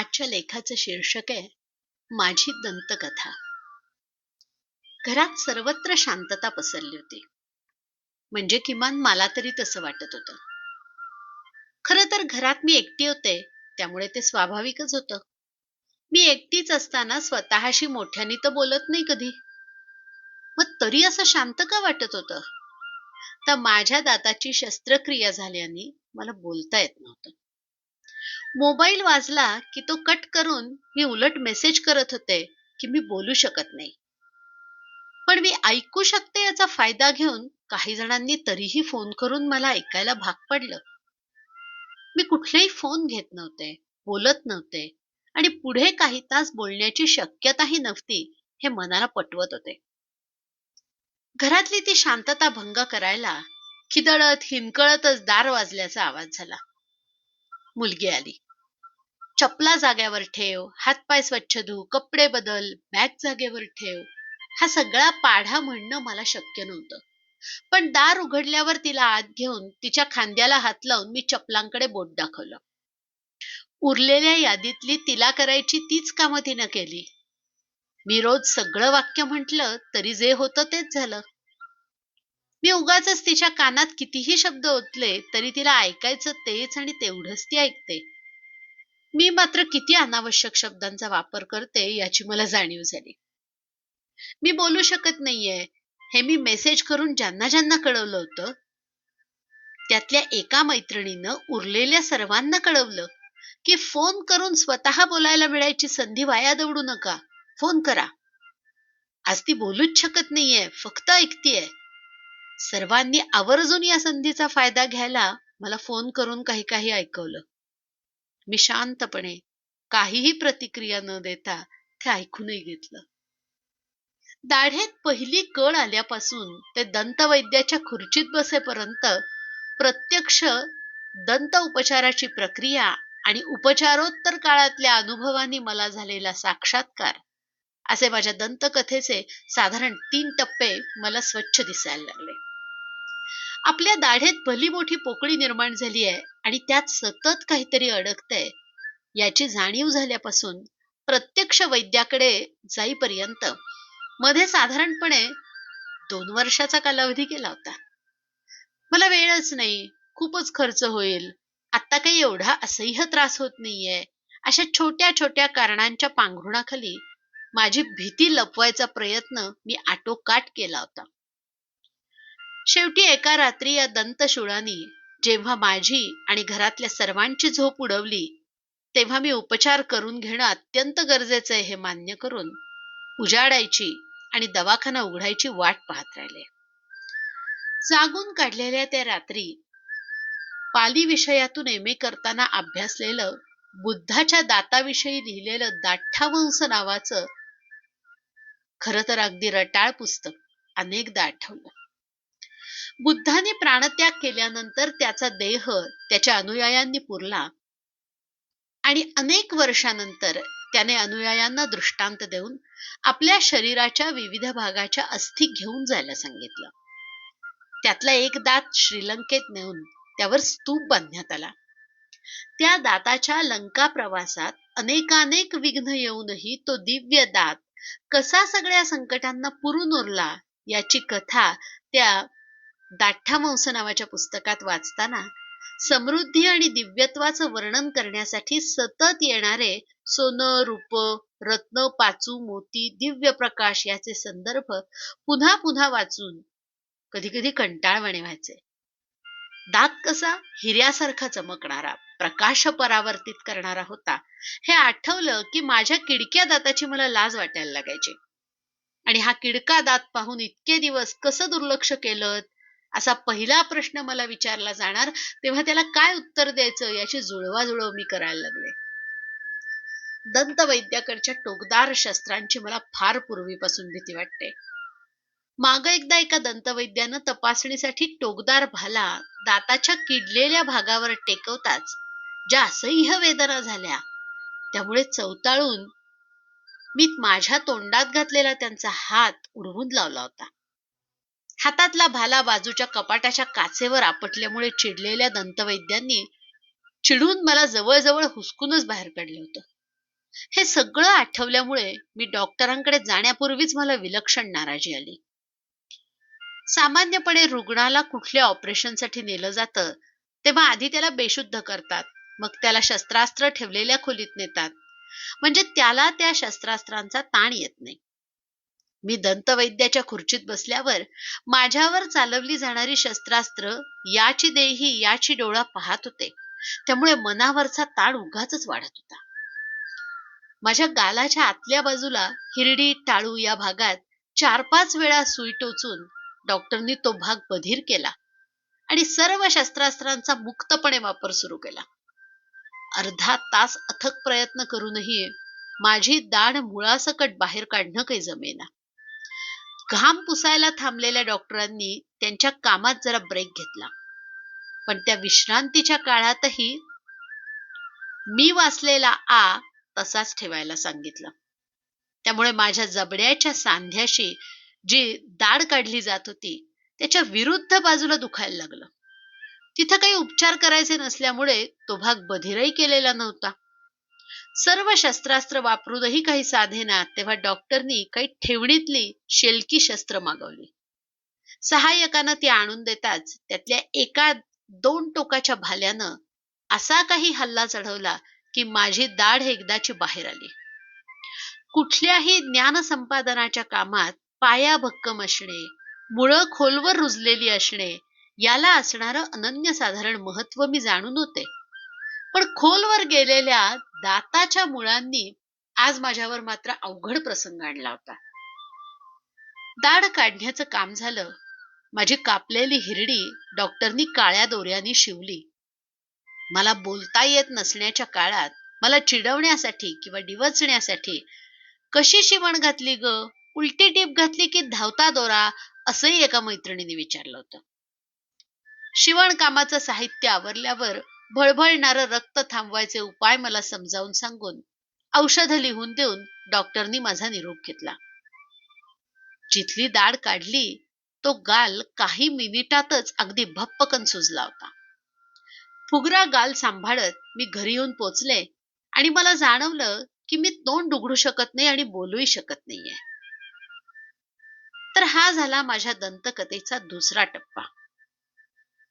आजच्या लेखाचं शीर्षक आहे माझी दंतकथा. घरात सर्वत्र शांतता पसरली होती. म्हणजे किमान मला तरी तसं वाटत होत. खर तर घरात मी एकटी होते त्यामुळे ते स्वाभाविकच होतं. मी एकटीच असताना स्वतःशी मोठ्याने तर बोलत नाही कधी. मग तरी असं शांत का वाटत होतं? तर माझ्या दाताची शस्त्रक्रिया झाल्याने मला बोलता येत नव्हतं. मोबाईल वाजला की तो कट करून मी उलट मेसेज करत होते की मी बोलू शकत नाही. पण मी ऐकू शकते याचा फायदा घेऊन काही जणांनी तरीही फोन करून मला ऐकायला भाग पडलं. मी कुठलेही फोन घेत नव्हते बोलत नव्हते आणि पुढे काही तास बोलण्याची शक्यताही नव्हती हे मनाला पटवत होते. घरातली ती शांतता भंग करायला खिदळत हिंकळतच दार वाजल्याचा आवाज झाला. मुलगी आली. चपला जाग्यावर ठेव हातपाय स्वच्छ धु कपडे बदल बॅग जागेवर ठेव. हा सगळा पाढा म्हणणं मला शक्य नव्हतं. पण दार उघडल्यावर तिला आत घेऊन तिच्या खांद्याला हात लावून मी चपलांकडे बोट दाखवलं. उरलेल्या यादीतली तिला करायची तीच कामं तिनं केली. मी रोज सगळं वाक्य म्हटलं तरी जे होतं तेच झालं. मी उगाच तिच्या कानात कितीही शब्द ओतले तरी तिला ऐकायचं तेच आणि तेवढंच ती ऐकते. मी मात्र किती अनावश्यक शब्दांचा वापर करते याची मला जाणीव झाली. मी बोलू शकत नाहीये. हे मी मेसेज करून ज्यांना ज्यांना कळवलं होतं त्यातल्या एका मैत्रिणीनं उरलेल्या सर्वांना कळवलं की फोन करून स्वतः बोलायला मिळायची संधी वाया दवडू नका. फोन करा. आज ती बोलूच शकत नाहीये फक्त ऐकतीये. सर्वांनी आवर्जून या संधीचा फायदा घ्यायला मला फोन करून काही काही ऐकवलं. मी शांतपणे काहीही प्रतिक्रिया न देता ते ऐकूनही घेतलं. दाढेत पहिली कळ आल्यापासून ते दंतवैद्याच्या खुर्चीत बसेपर्यंत प्रत्यक्ष दंत उपचाराची प्रक्रिया आणि उपचारोत्तर काळातल्या अनुभवांनी मला झालेला साक्षात्कार असे माझ्या दंतकथेचे साधारण तीन टप्पे मला स्वच्छ दिसायला लागले. आपल्या दाढेत भली मोठी पोकळी निर्माण झाली आहे आणि त्यात सतत काहीतरी अडकतंय. याची जाणीव झाल्यापासून प्रत्यक्ष वैद्याकडे जाईपर्यंत मध्ये साधारणपणे दोन वर्षाचा कालावधी गेला होता. मला वेळच नाही खूपच खर्च होईल. आता काही एवढा असह्य त्रास होत नाहीये. अशा छोट्या छोट्या कारणांच्या पांघरुणाखाली माझी भीती लपवायचा प्रयत्न मी आटोकाट केला होता. शेवटी एका रात्री या दंतशुळानी जेव्हा माझी आणि घरातल्या सर्वांची झोप उडवली तेव्हा मी उपचार करून घेणं अत्यंत गरजेचं आहे हे मान्य करून उजाडायची आणि दवाखाना उघडायची वाट पाहत राहिले. जागून काढलेल्या त्या रात्री पाली विषयातून एम ए करताना अभ्यासलेलं बुद्धाच्या दाताविषयी लिहिलेलं दाठ्ठावंस नावाचं खरं तर अगदी रटाळ पुस्तक अनेकदा आठवलं. बुद्धाने प्राणत्याग केल्यानंतर त्याचा देह त्याच्या अनुयायांनी पुरला. आणि अनेक वर्षानंतर त्याने अनुयायांना दृष्टांत देऊन आपल्या शरीराच्या विविध भागाच्या अस्थि घेऊन जायला सांगितलं. त्यातला एक दात श्रीलंकेत नेऊन त्यावर स्तूप बांधण्यात आला. त्या दाताच्या लंका प्रवासात अनेकानेक विघ्न येऊनही तो दिव्य दात कसा सगळ्या संकटांना पुरून उरला याची कथा त्या दाठ्ठावंस नावाच्या पुस्तकात वाचताना समृद्धी आणि दिव्यत्वाचं वर्णन करण्यासाठी सतत येणारे सोनं रूप रत्न पाचू मोती दिव्य प्रकाश याचे संदर्भ पुन्हा पुन्हा वाचून कधी कधी कंटाळवाणे व्हायचे. दात कसा हिऱ्यासारखा चमकणारा प्रकाश परावर्तित करणारा होता हे आठवलं की माझ्या किडक्या दाताची मला लाज वाटायला लागायची. आणि हा किडका दात पाहून इतके दिवस कसं दुर्लक्ष केलं असा पहिला प्रश्न मला विचारला जाणार तेव्हा त्याला काय उत्तर द्यायचं याची जुळवाजुळव मी करायला लागले. दंतवैद्याकडच्या टोकदार शस्त्रांची मला फार पूर्वीपासून भीती वाटते. माग एकदा एका दंतवैद्यानं तपासणीसाठी टोकदार भाला दाताच्या किडलेल्या भागावर टेकवताच ज्या असह्य वेदना झाल्या त्यामुळे चवताळून मी माझ्या तोंडात घातलेला त्यांचा हात उडवून लावला होता. हातातला भाला बाजूच्या कपाटाच्या काचेवर आपटल्यामुळे चिडलेल्या दंतवैद्यांनी चिडून मला जवळजवळ हुसकूनच बाहेर काढलं होतं. हे सगळं आठवल्यामुळे मी डॉक्टरांकडे जाण्यापूर्वीच मला विलक्षण नाराजी आली. सामान्यपणे रुग्णाला कुठल्या ऑपरेशनसाठी नेलं जातं तेव्हा आधी त्याला बेशुद्ध करतात मग त्याला शस्त्रास्त्र ठेवलेल्या खोलीत नेतात. म्हणजे त्याला त्या शस्त्रास्त्रांचा ताण येत नाही. मी दंतवैद्याच्या खुर्चीत बसल्यावर माझ्यावर चालवली जाणारी शस्त्रास्त्र याची देही याची डोळा पाहत होते. त्यामुळे मनावरचा ताण उगाच वाढत होता. माझ्या गालाच्या आतल्या बाजूला हिरडी टाळू या भागात चार पाच वेळा सुई टोचून डॉक्टरनी तो भाग बधीर केला आणि सर्व शस्त्रास्त्रांचा मुक्तपणे वापर सुरू केला. अर्धा तास अथक प्रयत्न करूनही माझी दाढ मुळासकट बाहेर काढणं काही जमेना. घाम पुसायला थांबलेल्या डॉक्टरांनी त्यांच्या कामात जरा ब्रेक घेतला. पण त्या विश्रांतीच्या काळातही मी वाचलेला आ तसाच ठेवायला सांगितलं. त्यामुळे माझ्या जबड्याच्या सांध्याशी जी दाढ काढली जात होती त्याच्या विरुद्ध बाजूला दुखायला लागलं. तिथं काही उपचार करायचे नसल्यामुळे तो भाग बधिरही केलेला नव्हता. सर्व शस्त्रास्त्र वापरूनही काही साधेना तेव्हा डॉक्टरनी काही ठेवणीतली शेलकी शस्त्र मागवली. सहाय्यकानं ती आणून देताच त्यातल्या एका दोन टोकाच्या भाल्यानं असा काही हल्ला चढवला की माझी दाढ एकदाची बाहेर आली. कुठल्याही ज्ञान संपादनाच्या कामात पाया भक्कम असणे मुळं खोलवर रुजलेली असणे याला असणारं अनन्यसाधारण महत्त्व मी जाणून होते. पण खोलवर गेलेल्या दाताच्या मुळांनी आज माझ्यावर मात्र अवघड प्रसंग आणला होता. दाढ काढण्याचं काम झालं. माझी कापलेली हिरडी डॉक्टरनी काळ्या दोऱ्यानी शिवली. मला बोलता येत नसण्याच्या काळात मला चिडवण्यासाठी किंवा डिवचण्यासाठी कशी शिवण घातली ग? उलटी टीप घातली की धावता दोरा? असंही एका मैत्रिणीने विचारलं होतं. शिवणकामाचं साहित्य आवरल्यावर भळभळणारं रक्त थांबवायचे उपाय मला समजावून सांगून औषध लिहून देऊन डॉक्टरनी माझा निरोप घेतला. जिथली दाढ काढली तो गाल काही मिनिटातच अगदी भप्पकन सुजला होता. फुगरा गाल सांभाळत मी घरी येऊन पोचले आणि मला जाणवलं की मी तोंड उघडू शकत नाही आणि बोलूही शकत नाहीये. तर हा झाला माझ्या दंतकथेचा दुसरा टप्पा.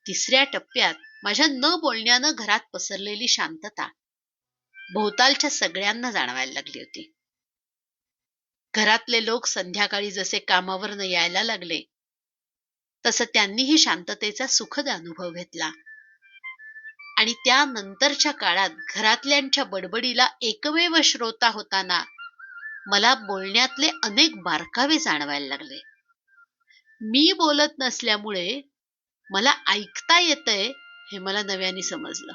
तिसऱ्या टप्प्यात माझ्या न बोलण्यानं घरात पसरलेली शांतता भोवतालच्या सगळ्यांना जाणवायला लागली होती. घरातले लोक संध्याकाळी जसे कामावरनं यायला लागले तसं त्यांनीही शांततेचा सुखद अनुभव घेतला. आणि त्यानंतरच्या काळात घरातल्यांच्या बडबडीला एकमेव श्रोता होताना मला बोलण्यातले अनेक बारकावे जाणवायला लागले. मी बोलत नसल्यामुळे मला ऐकता येतंय हे मला नव्याने समजलं.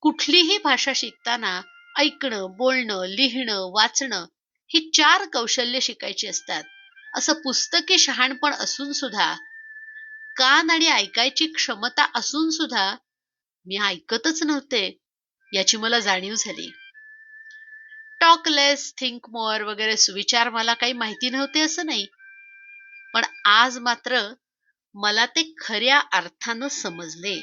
कुठलीही भाषा शिकताना ऐकणं बोलणं लिहिणं वाचणं ही चार कौशल्य शिकायची असतात. असं पुस्तकी शहाणपण असून सुद्धा कान आणि ऐकायची क्षमता असून सुद्धा मी ऐकतच नव्हते याची मला जाणीव झाली. टॉक लेस थिंक मोअर वगैरे सुविचार मला काही माहिती नव्हते असं नाही. पण आज मात्र मला ते खऱ्या अर्थानं समजले.